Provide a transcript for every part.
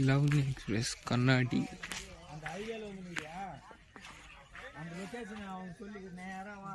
Lovely express கண்ணாடி. அந்த ஐடியாவில் வந்துருக்கியா அந்த லொக்கேஷன் அவங்க சொல்லி நேராக வா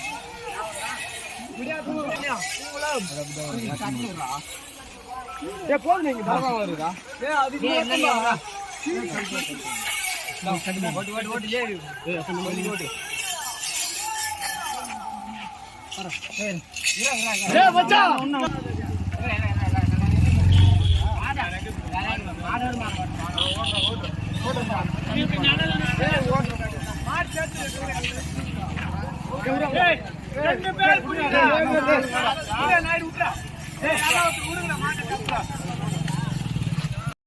ரெண்டு பேர் புரியுதா நாயுடு விட்டுறா ஏய் அதாவது விடுங்க மாட்டேன்